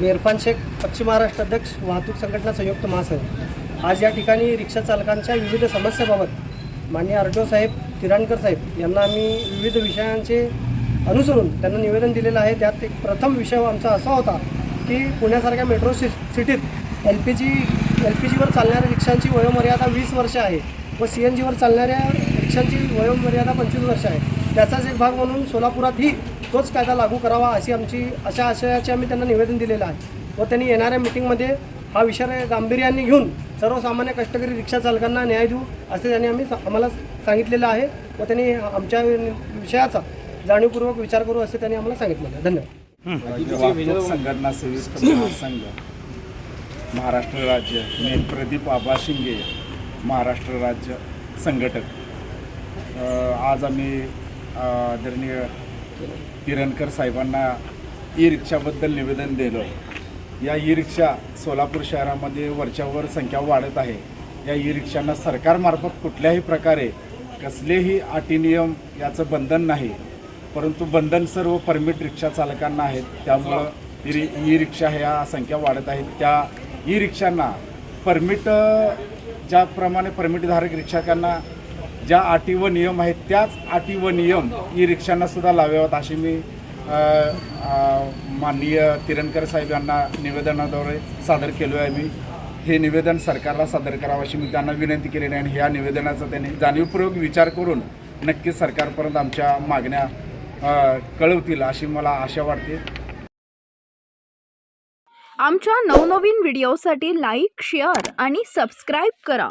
मी इरफान शेख पश्चिम महाराष्ट्र अध्यक्ष वाहतूक संघटना संयुक्त महासंघ. आज या ठिकाणी रिक्षा चालकांच्या विविध समस्याबाबत माननीय आर टी ओ साहेब तिराणकर साहेब यांना आम्ही विविध विषयांचे अनुसरून त्यांना निवेदन दिलेलं आहे. त्यात एक प्रथम विषय आमचा असा होता की पुण्यासारख्या मेट्रो सि सिटीत L P G L P जीवर चालणाऱ्या रिक्षांची वयोमर्यादा वीस वर्ष आहे व सी एन जीवर चालणाऱ्या रिक्षांची वयोमर्यादा पंचवीस वर्ष आहे. त्याचाच एक भाग म्हणून सोलापुरातही तोच कायदा लागू करावा अशी आमची अशा आशयाचे आम्ही त्यांना निवेदन दिलेलं आहे. व त्यांनी येणाऱ्या मिटिंगमध्ये हा विषय गांभीर्याने घेऊन सर्वसामान्य कष्टकरी रिक्षा चालकांना न्याय देऊ असे त्यांनी आम्ही आम्हाला सांगितलेलं आहे. व त्यांनी आमच्या विषयाचा जाणीवपूर्वक विचार करू असे त्यांनी आम्हाला सांगितलेलं आहे. धन्यवाद. संघटना महासंघ महाराष्ट्र राज्य मी प्रदीप आबा शिंगे महाराष्ट्र राज्य संघटक. आज आम्ही आदरणीय किरणकर साहेबांना ई रिक्षाबद्दल निवेदन दिलं. या ई रिक्षा सोलापूर शहरामध्ये वरच्यावर संख्या वाढत आहे. या ई रिक्षांना सरकारमार्फत कुठल्याही प्रकारे कसलेही अटी नियम याचं बंधन नाही. परंतु बंधन सर्व परमिट रिक्षा चालकांना आहेत. त्यामुळं ई रि ई रिक्षा ह्या संख्या वाढत आहेत. त्या ई रिक्षांना परमिट ज्याप्रमाणे परमिटधारक रिक्षकांना ज्या अटी व नियम आहेत त्याच अटी व नियम ई रिक्षांना सुद्धा लावाव्यात अशी मी माननीय तिरणकर साहेब यांना निवेदनाद्वारे सादर केलो आहे मी हे निवेदन सरकारला सादर करावं अशी मी त्यांना विनंती केलेली आहे आणि ह्या निवेदनाचा त्यांनी जाणीवपूर्वक विचार करून नक्कीच सरकारपर्यंत आमच्या मागण्या कळवतील अशी मला आशा वाटते. आमच्या नवनवीन व्हिडिओसाठी लाईक शेअर आणि सबस्क्राईब करा.